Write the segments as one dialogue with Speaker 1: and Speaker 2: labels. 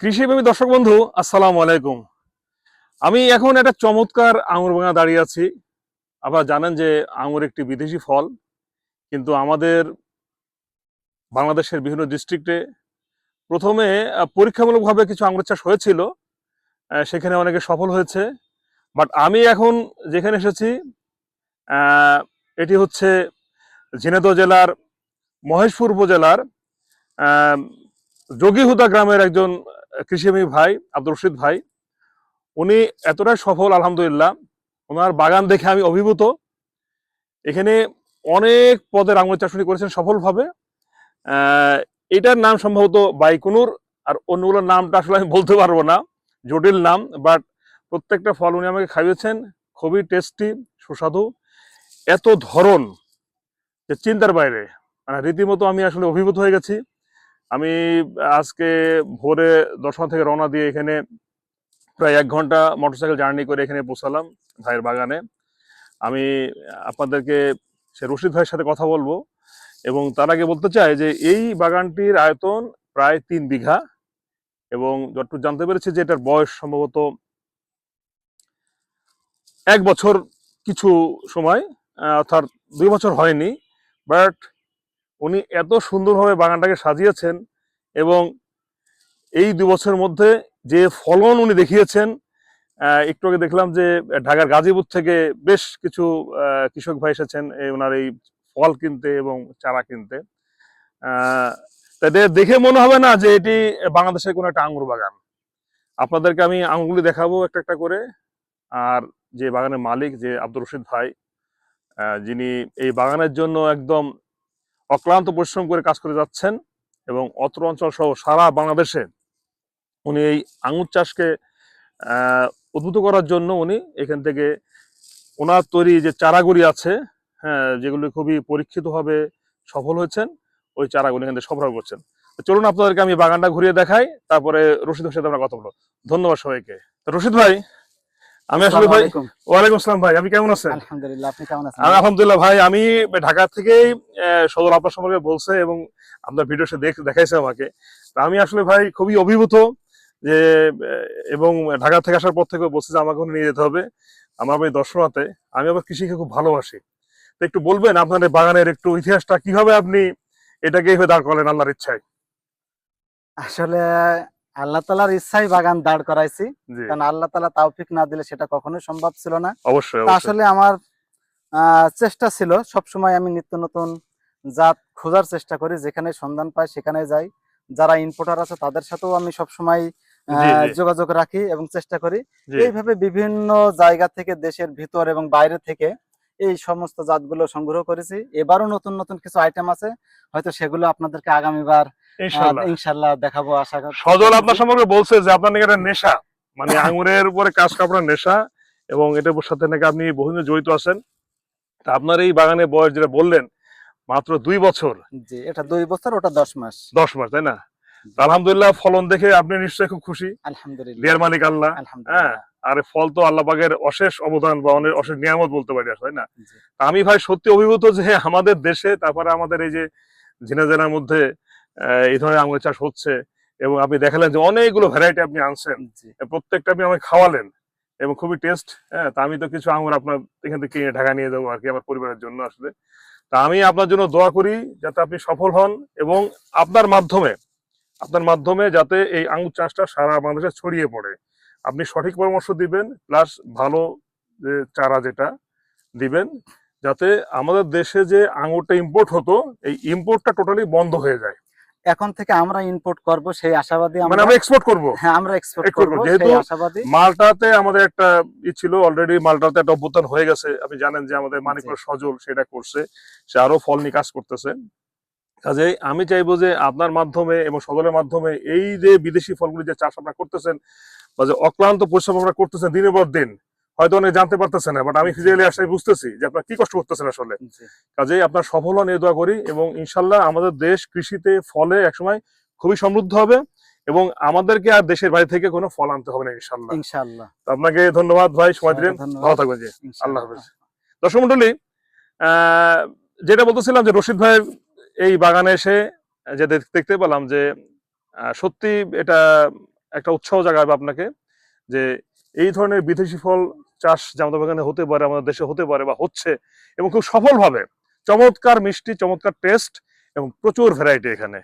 Speaker 1: কৃষিপ্রেমী দর্শক বন্ধু, আসসালামু আলাইকুম। আমি এখন একটা চমৎকার আঙুর ভাঙা দাঁড়িয়ে আছি। আপনারা জানেন যে আঙুর একটি বিদেশি ফল, কিন্তু আমাদের বাংলাদেশের বিভিন্ন ডিস্ট্রিক্টে প্রথমে পরীক্ষামূলকভাবে কিছু আঙুর চাষ হয়েছিল সেখানে অনেকে সফল হয়েছে। বাট আমি এখন যেখানে এসেছি এটি হচ্ছে ঝিনাইদহ জেলার মহেশপুর উপজেলার যোগীহুদা গ্রামের একজন কৃষিপ্রেমী ভাই, আব্দুর রশিদ ভাই, উনি এতটাই সফল, আলহামদুলিল্লাহ। ওনার বাগান দেখে আমি অভিভূত। এখানে অনেক পদের আঙুর চাষ করেছেন সফলভাবে। এটার নাম সম্ভবত বাইকুনুর, আর অন্যগুলোর নামটা আসলে আমি বলতে পারব না। জটিল নাম বাট প্রত্যেকটা ফল উনি আমাকে খাইয়েছেন। খুবই টেস্টি সুস্বাদু। এত ধরন যে চিন্তার বাইরে। মানে রীতিমতো আমি আসলে অভিভূত হয়ে গেছি। আমি আজকে ভোরে দশটা থেকে রওনা দিয়ে এখানে প্রায় এক ঘণ্টা মোটরসাইকেল জার্নি করে এখানে পৌঁছালাম ভাইয়ের বাগানে। আমি আপনাদেরকে সে রশিদ ভাইয়ের সাথে কথা বলব এবং তার আগে বলতে চাই যে এই বাগানটির আয়তন প্রায় তিন বিঘা এবং যতটুকু জানতে পেরেছি যে এটার বয়স সম্ভবত এক বছর কিছু সময় অর্থাৎ দুই বছর হয়নি বাট উনি এত সুন্দরভাবে বাগানটাকে সাজিয়েছেন এবং এই দুই বছরের মধ্যে যে ফলন উনি দেখিয়েছেন একটু আগে দেখলাম যে ঢাকার গাজীপুর থেকে বেশ কিছু কৃষক ভাই এসেছেন ওনার এই ফল কিনতে এবং চারা কিনতে। তাদের দেখে মনে হবে না যে এটি বাংলাদেশের কোনো একটা আঙুর বাগান। আপনাদেরকে আমি আঙুরগুলি দেখাবো একটা একটা করে। আর যে বাগানের মালিক যে আব্দুর রশিদ ভাই যিনি এই বাগানের জন্য একদম অক্লান্ত পরিশ্রম করে কাজ করে যাচ্ছেন এবং অত্র অঞ্চল সহ সারা বাংলাদেশে উনি এই আঙুর চাষকে উদ্বুদ্ধ করার জন্য উনি এখান থেকে ওনার তৈরি যে চারাগুলি আছে হ্যাঁ যেগুলি খুবই পরীক্ষিতভাবে সফল হয়েছেন, ওই চারাগুলি এখান থেকে সরবরাহ করছেন। চলুন আপনাদেরকে আমি বাগানটা ঘুরিয়ে দেখাই, তারপরে রশিদ সাথে আমরা কথা বলব। ধন্যবাদ সবাইকে। রশিদ ভাই আমি আসলে ভাই ওয়ালাইকুম আসসালাম ভাই আপনি কেমন আছেন?
Speaker 2: আলহামদুলিল্লাহ আপনি কেমন আছেন?
Speaker 1: আলহামদুলিল্লাহ ভাই আমি ঢাকা থেকেই সদর আপনার সম্পর্কে বলছে এবং আপনার ভিডিও সে দেখ- দেখাইছে আমাকে। তা আমি আসলে ভাই খুবই অভিভূত যে এবং ঢাকা থেকে আসার পর থেকে বলছে যে আমাকে নিয়ে যেতে হবে। আমার এই দর্শনাতে আমি আবার কৃষিকে খুব ভালোবাসি। তো একটু বলবেন আপনাদের বাগানের একটু ইতিহাসটা কীভাবে আপনি এটাকে দাঁড় করেন আল্লাহর ইচ্ছায়?
Speaker 2: আসলে আল্লাহ তালার ইচ্ছাই বাগান দাঁড় করাইছি। কারণ আল্লাহ তালা তাওফিক না দিলে সেটা কখনোই সম্ভব ছিল না।
Speaker 1: অবশ্যই
Speaker 2: আসলে আমার চেষ্টা ছিল সব সময় আমি নিত্য নতুন জাত খোঁজার চেষ্টা করি যেখানে সন্ধান পাই সেখানে যাই। যারা ইম্পোর্টার আছে তাদের সাথেও আমি সব সময়। যোগাযোগ রাখি এবং চেষ্টা করি। এইভাবে বিভিন্ন জায়গা থেকে দেশের ভিতর এবং বাইরে থেকে এই সমস্ত জাতগুলো সংগ্রহ করেছি। এবারও নতুন নতুন কিছু আইটেম আছে। হয়তো সেগুলো আপনাদেরকে আগামীবার ইনশাল্লাহ দেখাবো আশা করি
Speaker 1: সজল আপনার সম্পর্কে বলছে যে আপনার নাকি একটা নেশা মানে আঙুরের উপরে কাজ কাপড়ের নেশা এবং এটার সাথে নাকি আপনি বহুদিন জড়িত আছেন। তা আপনার এই বাগানে বয়স যেটা বললেন মাত্র দুই বছর।
Speaker 2: জি এটা দুই বছর ওটা দশ মাস।
Speaker 1: দশ মাস তাই না? আলহামদুলিল্লাহ ফলন দেখে আপনি নিশ্চয়ই খুব খুশি।
Speaker 2: আলহামদুলিল্লাহ।
Speaker 1: মালিক আল্লাহ।
Speaker 2: আলহামদুলিল্লাহ।
Speaker 1: আর ফল তো আল্লাহ পাকের অশেষ অবদান বা অনেক অশেষ নিয়ামত বলতে পারি তাই না? আমি ভাই সত্যি অভিভূত যে আমাদের দেশে তারপরে আমাদের এই যে ঝিনা জেলার মধ্যে এই ধরনের আঙুর চাষ হচ্ছে এবং আপনি দেখালেন যে অনেকগুলো ভ্যারাইটি আপনি আনছেন। প্রত্যেকটা আপনি আমাকে খাওয়ালেন এবং খুবই টেস্ট হ্যাঁ তা আমি তো কিছু আঙুর আপনার এখান থেকে কিনে ঢাকা নিয়ে যাব আর কি আমার পরিবারের জন্য আসলে। তা আমি আপনার জন্য দোয়া করি যাতে আপনি সফল হন এবং আপনার মাধ্যমে আপনার মাধ্যমে যাতে এই আঙুর চাষটা সারা বাংলাদেশে ছড়িয়ে পড়ে। আপনি সঠিক পরামর্শ দিবেন প্লাস ভালো যে চারা যেটা দিবেন যাতে আমাদের দেশে যে আঙুরটা ইম্পোর্ট হতো এই ইম্পোর্টটা টোটালি বন্ধ হয়ে যায়।
Speaker 2: এখন থেকে আমরা ইম্পোর্ট করব সেই আশাবাদী
Speaker 1: মানে
Speaker 2: আমরা
Speaker 1: আমরা এক্সপোর্ট করব।
Speaker 2: হ্যাঁ আমরা এক্সপোর্ট করব
Speaker 1: যেহেতু
Speaker 2: আশাবাদী।
Speaker 1: মালটাতে আমাদের একটা ই ছিল অলরেডি মালটাতে একটা অভ্যুত্থান হয়ে গেছে। আপনি জানেন যে আমাদের মানিকপুর সজল সেটা করছে সে আরও ফল নিয়ে কাজ করতেছে। কাজেই আমি চাইব যে আপনার মাধ্যমে এবং সজলের মাধ্যমে এই যে বিদেশি ফলগুলি যে চাষ আপনারা করতেছেন বা যে অক্লান্ত পরিশ্রম আপনারা করতেছেন দিনের পর দিন হয়তো অনেক জানতে পারতেছে না বাট আমি ফিজিক্যালি আসাই বুঝতেছি যে আপনারা কি কষ্ট করতেছেন আসলে।
Speaker 2: জি।
Speaker 1: কাজেই আপনার সফল হন এই দোয়া করি এবং ইনশাল্লাহ আমাদের দেশ কৃষিতে ফলে একসময় খুবই সমৃদ্ধ হবে এবং আমাদেরকে আর দেশের বাইরে থেকে কোনো ফল আনতে হবে না ইনশাল্লাহ।
Speaker 2: ইনশাআল্লাহ
Speaker 1: তো আপনাকে ধন্যবাদ ভাই সময় দিলেন। ভালো থাকবেন জি। আল্লাহ হাফেজ। দর্শক মন্ডলী আহ, যেটা বলতেছিলাম যে রশিদ ভাইয়ের এই বাগানে এসে যে দেখতে পেলাম যে সত্যি এটা একটা উৎসাহ জাগাবে আপনাকে যে এই ধরনের বিদেশি ফল চাষ জামদা বাগানে হতে পারে, আমাদের দেশে হতে পারে বা হচ্ছে এবং খুব সফলভাবে। চমৎকার মিষ্টি, চমৎকার টেস্ট এবং প্রচুর ভ্যারাইটি এখানে।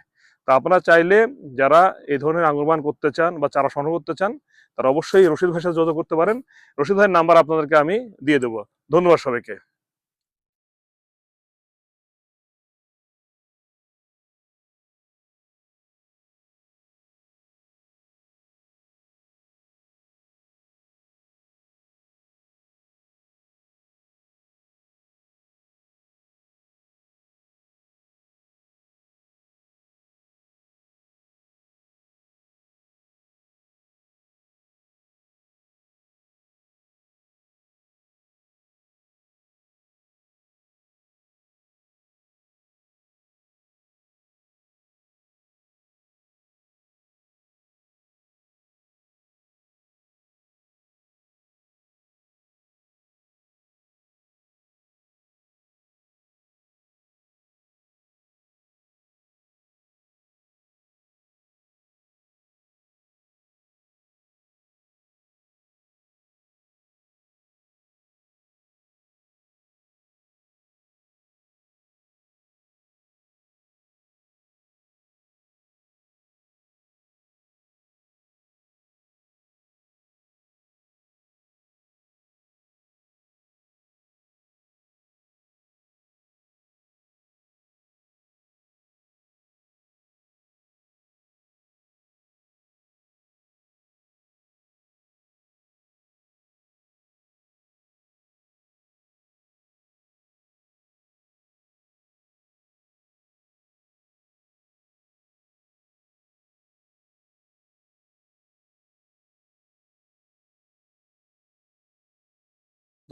Speaker 1: তা আপনারা চাইলে যারা এই ধরনের আঙ্গুরবান করতে চান বা চারা সংগ্রহ করতে চান, তারা অবশ্যই রশিদ ভাইয়ের সাথে যোগাযোগ করতে পারেন। রশিদ ভাইয়ের নাম্বার আপনাদেরকে আমি দিয়ে দেবো। ধন্যবাদ সবাইকে।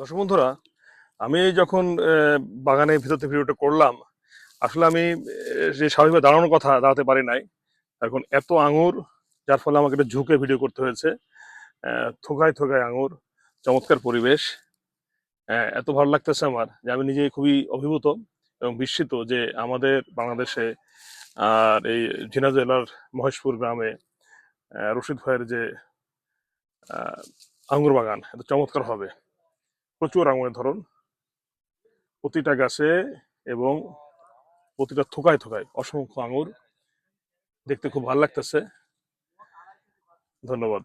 Speaker 1: দর্শক বন্ধুরা আমি যখন বাগানের ভিতর থেকে ভিডিওটা করলাম আসলে আমি যে স্বাভাবিকভাবে দাঁড়ানোর কথা দাঁড়াতে পারি নাই। এখন এত আঙুর যার ফলে আমাকে একটা ঝুঁকে ভিডিও করতে হয়েছে। থোকায় থোকায় আঙুর চমৎকার পরিবেশ। এত ভালো লাগতেছে আমার যে আমি নিজে খুবই অভিভূত এবং বিস্মিত যে আমাদের বাংলাদেশে আর এই ঝিনাইদহ জেলার মহেশপুর গ্রামে রশিদ ভাইয়ের যে আহ, আঙ্গুর বাগান এত চমৎকার হবে। প্রচুর আঙুরের ধরন। প্রতিটা গাছে এবং প্রতিটা থোকায় থোকায় অসংখ্য আঙুর। দেখতে খুব ভালো লাগতেছে। ধন্যবাদ।